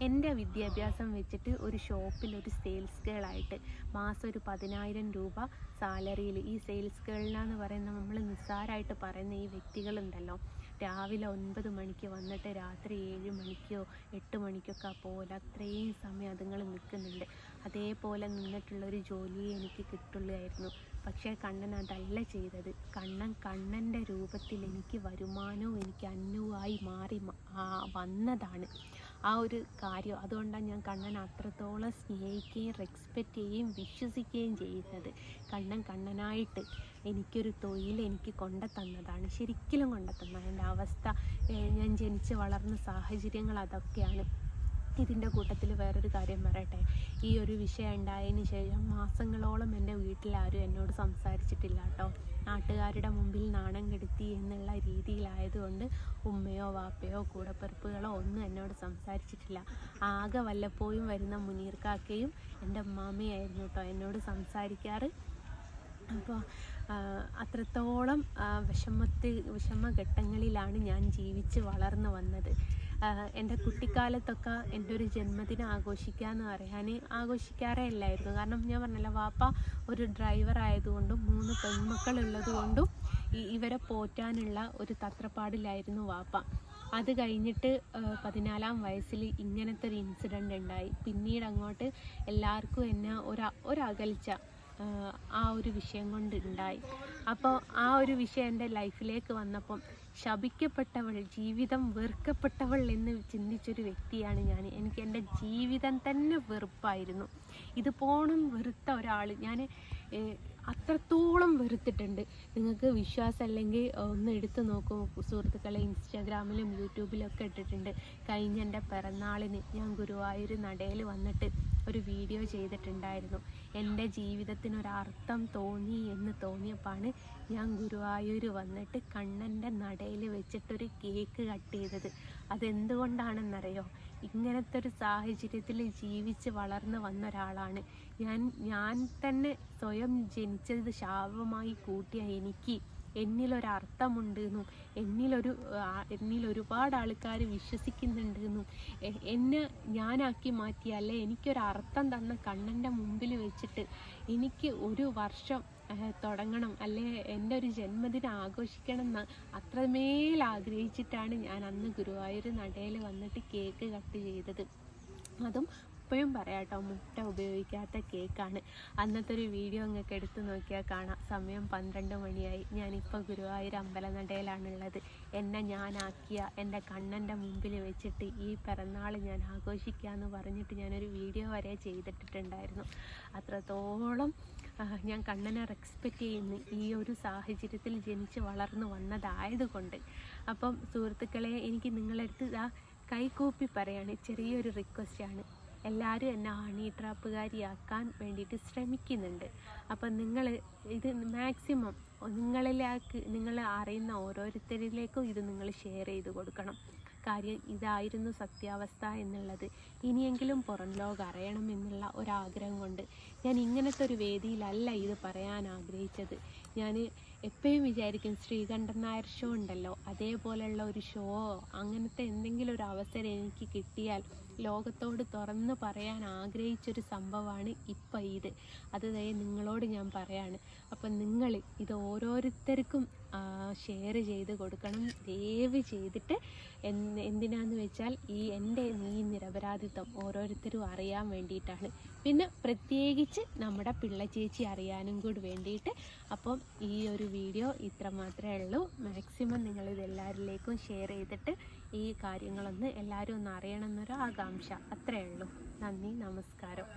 എന്റെ വിദ്യാഭ്യാസം വെച്ചിട്ട് ഒരു ഷോപ്പിൽ ഒരു സെയിൽസ് ഗേളായിട്ട് മാസം ഒരു പതിനായിരം രൂപ സാലറിയിൽ. ഈ സെയിൽസ് ഗേളിനാന്ന് പറയുന്ന നമ്മൾ നിസ്സാരമായിട്ട് പറയുന്ന ഈ വ്യക്തികളുണ്ടല്ലോ. രാവിലെ ഒൻപത് മണിക്ക് വന്നിട്ട് രാത്രി ഏഴ് മണിക്കോ എട്ട് മണിക്കൊക്കെ പോലെ അത്രയും സമയം അതുങ്ങൾ നിൽക്കുന്നുണ്ട്. അതേപോലെ നിന്നിട്ടുള്ളൊരു ജോലിയെ എനിക്ക് കിട്ടുള്ളായിരുന്നു. പക്ഷേ കണ്ണൻ അതല്ല ചെയ്തത്. കണ്ണൻ കണ്ണന്റെ രൂപത്തിൽ എനിക്ക് വരുമാനവും എനിക്ക് അന്നുവായി മാറി വന്നതാണ്. ആ ഒരു കാര്യം. അതുകൊണ്ടാണ് ഞാൻ കണ്ണൻ അത്രത്തോളം സ്നേഹിക്കുകയും റെസ്പെക്റ്റ് ചെയ്യുകയും വിശ്വസിക്കുകയും ചെയ്യുന്നത്. കണ്ണൻ കണ്ണനായിട്ട് എനിക്കൊരു തൊഴിൽ എനിക്ക് കൊണ്ട തന്നതാണ് ശരിക്കലും കൊണ്ട തന്ന എന്റെ അവസ്ഥ ഞാൻ ജനിച്ച് വളർന്ന സാഹചര്യങ്ങൾ അതൊക്കെയാണ്. ഇതിന്റെ കൂട്ടത്തിൽ വേറൊരു കാര്യം പറയട്ടെ? ഈ ഒരു വിഷയം ഉണ്ടായതിന് ശേഷം മാസങ്ങളോളം എന്റെ വീട്ടിലാരും എന്നോട് സംസാരിച്ചിട്ടില്ല കേട്ടോ. നാട്ടുകാരുടെ മുമ്പിൽ നാണം കെടുത്തി എന്നുള്ള രീതിയിലായതുകൊണ്ട് ഉമ്മയോ വാപ്പയോ കൂടപ്പിറപ്പുകളോ ഒന്നും എന്നോട് സംസാരിച്ചിട്ടില്ല. ആകെ വല്ലപ്പോഴും വരുന്ന മുനീർ കാക്കയും എന്റെ അമ്മാമ്മയായിരുന്നു കേട്ടോ എന്നോട് സംസാരിക്കാറ്. അപ്പോൾ അത്രത്തോളം വിഷമത്തിൽ വിഷമഘട്ടങ്ങളിലാണ് ഞാൻ ജീവിച്ച് വളർന്നു വന്നത്. എന്റെ കുട്ടിക്കാലത്തൊക്കെ എന്റെ ഒരു ജന്മദിനം ആഘോഷിക്കുക എന്ന് പറയാൻ ആഘോഷിക്കാറേ ഇല്ലായിരുന്നു. കാരണം ഞാൻ പറഞ്ഞല്ലോ വാപ്പ ഒരു ഡ്രൈവർ ആയതുകൊണ്ടും മൂന്ന് പെൺമക്കളുള്ളത് കൊണ്ടും ഇവരെ പോറ്റാനുള്ള ഒരു തത്രപ്പാടിലായിരുന്നു വാപ്പ. അത് കഴിഞ്ഞിട്ട് പതിനാലാം വയസ്സിൽ ഇങ്ങനത്തെ ഒരു ഇൻസിഡന്റ് ഉണ്ടായി. പിന്നീട് അങ്ങോട്ട് എല്ലാവർക്കും എന്നെ ഒരു ഒരകൽച്ച ആ ഒരു വിഷയം കൊണ്ട് ഉണ്ടായി. അപ്പോൾ ആ ഒരു വിഷയം എന്റെ ലൈഫിലേക്ക് വന്നപ്പം ശപിക്കപ്പെട്ടവൾ ജീവിതം വെറുക്കപ്പെട്ടവൾ എന്ന് ചിന്തിച്ചൊരു വ്യക്തിയാണ് ഞാൻ എനിക്ക് എന്റെ ജീവിതം തന്നെ വെറുപ്പായിരുന്നു. ഇത് പോണം വെറുത്ത ഒരാൾ ഞാൻ അത്രത്തോളം വെറുത്തിട്ടുണ്ട്. നിങ്ങൾക്ക് വിശ്വാസം അല്ലെങ്കിൽ ഒന്ന് എടുത്ത് നോക്കൂ. സുഹൃത്തുക്കളെ ഇൻസ്റ്റാഗ്രാമിലും യൂട്യൂബിലും ഒക്കെ ഇട്ടിട്ടുണ്ട്. കഴിഞ്ഞ എന്റെ പിറന്നാളിന് ഞാൻ ഗുരുവായൂർ നടയിൽ വന്നിട്ട് ഒരു വീഡിയോ ചെയ്തിട്ടുണ്ടായിരുന്നു. എന്റെ ജീവിതത്തിനൊരർത്ഥം തോന്നി എന്ന് തോന്നിയപ്പോഴാണ് ഞാൻ ഗുരുവായൂർ വന്നിട്ട് കണ്ണന്റെ നടയിൽ വെച്ചിട്ടൊരു കേക്ക് കട്ട് ചെയ്തത്. അതെന്തുകൊണ്ടാണെന്നറിയോ? ഇങ്ങനത്തെ ഒരു സാഹചര്യത്തിൽ ജീവിച്ച് വളർന്നു വന്ന ഒരാളാണ് ഞാൻ ഞാൻ തന്നെ സ്വയം ജനിച്ചത് ശാപമായി കൂട്ടിയ എനിക്ക് എന്നിലൊരർത്ഥമുണ്ട് എന്നും എന്നിലൊരു എന്നിൽ ഒരുപാട് ആൾക്കാർ വിശ്വസിക്കുന്നുണ്ട് എന്നും എന്നെ ഞാനാക്കി മാറ്റിയ അല്ലെ എനിക്കൊരർത്ഥം തന്ന കണ്ണന്റെ മുമ്പിൽ വെച്ചിട്ട് എനിക്ക് ഒരു വർഷം തുടങ്ങണം. അല്ലെ? എന്റെ ഒരു ജന്മദിനം ആഘോഷിക്കണം എന്ന് അത്രമേൽ ആഗ്രഹിച്ചിട്ടാണ് ഞാൻ അന്ന് ഗുരുവായൂർ നടയിൽ വന്നിട്ട് കേക്ക് കട്ട് ചെയ്തത്. അതും ഇപ്പോഴും പറയാട്ടോ മുട്ട ഉപയോഗിക്കാത്ത കേക്കാണ്. അന്നത്തെ ഒരു വീഡിയോ നിങ്ങൾക്ക് എടുത്ത് നോക്കിയാൽ കാണാം. സമയം പന്ത്രണ്ട് മണിയായി. ഞാനിപ്പോൾ ഗുരുവായൂർ അമ്പലനടയിലാണുള്ളത്. എന്നെ ഞാനാക്കിയ എന്റെ കണ്ണന്റെ മുമ്പിൽ വെച്ചിട്ട് ഈ പിറന്നാൾ ഞാൻ ആഘോഷിക്കുക എന്ന് പറഞ്ഞിട്ട് ഞാനൊരു വീഡിയോ വരെ ചെയ്തിട്ടുണ്ടായിരുന്നു അത്രത്തോളം ഞാൻ കണ്ണനെ റെക്സ്പെക്റ്റ് ചെയ്യുന്നു ഈ ഒരു സാഹചര്യത്തിൽ ജനിച്ച് വളർന്നു വന്നതായതുകൊണ്ട്. അപ്പം സുഹൃത്തുക്കളെ എനിക്ക് നിങ്ങളടുത്ത് ഇതാ കൈകൂപ്പി പറയാണ്. ചെറിയൊരു റിക്വസ്റ്റാണ് എല്ലാവരും എന്നെ ഹണി ട്രാപ്പുകാരിയാക്കാൻ വേണ്ടിയിട്ട് ശ്രമിക്കുന്നുണ്ട്. അപ്പം നിങ്ങൾ ഇത് മാക്സിമം നിങ്ങളിലേക്ക് നിങ്ങൾ അറിയുന്ന ഓരോരുത്തരിലേക്കും ഇത് നിങ്ങൾ ഷെയർ ചെയ്ത് കൊടുക്കണം. കാര്യം ഇതായിരുന്നു സത്യാവസ്ഥ എന്നുള്ളത്. ഇനിയെങ്കിലും പുറം ലോകം അറിയണം എന്നുള്ള ഒരാഗ്രഹം കൊണ്ട് ഞാൻ ഇങ്ങനത്തെ ഒരു വേദിയിലല്ല ഇത് പറയാൻ ആഗ്രഹിച്ചത്. ഞാൻ എപ്പോഴും വിചാരിക്കും ശ്രീകണ്ഠൻ നായർ ഷോ ഉണ്ടല്ലോ. അതേപോലെയുള്ള ഒരു ഷോ അങ്ങനത്തെ എന്തെങ്കിലും ഒരു അവസരം എനിക്ക് കിട്ടിയാൽ ലോകത്തോട് തുറന്ന് പറയാൻ ആഗ്രഹിച്ചൊരു സംഭവമാണ് ഇപ്പം ഇത്. അത് നിങ്ങളോട് ഞാൻ പറയാണ്. അപ്പം നിങ്ങൾ ഇത് ഓരോരുത്തർക്കും ഷെയർ ചെയ്ത് കൊടുക്കണം. ദയവ് ചെയ്തിട്ട് എന്തിനാന്ന് വെച്ചാൽ ഈ എന്റെ നീ നിരപരാധിത്വം ഓരോരുത്തരും അറിയാൻ വേണ്ടിയിട്ടാണ്. പിന്നെ പ്രത്യേകിച്ച് നമ്മുടെ പിള്ള ചേച്ചി അറിയാനും കൂടി വേണ്ടിയിട്ട് അപ്പം ഈ ഒരു വീഡിയോ ഇത്ര മാത്രമേ ഉള്ളൂ. മാക്സിമം നിങ്ങൾ ഇത് എല്ലാവരിലേക്കും ഷെയർ ചെയ്തിട്ട് ഈ കാര്യങ്ങളൊന്ന് എല്ലാവരും ഒന്ന് അറിയണമെന്നൊരു ആകാംക്ഷ. അത്രയേ ഉള്ളൂ. നന്ദി നമസ്കാരം.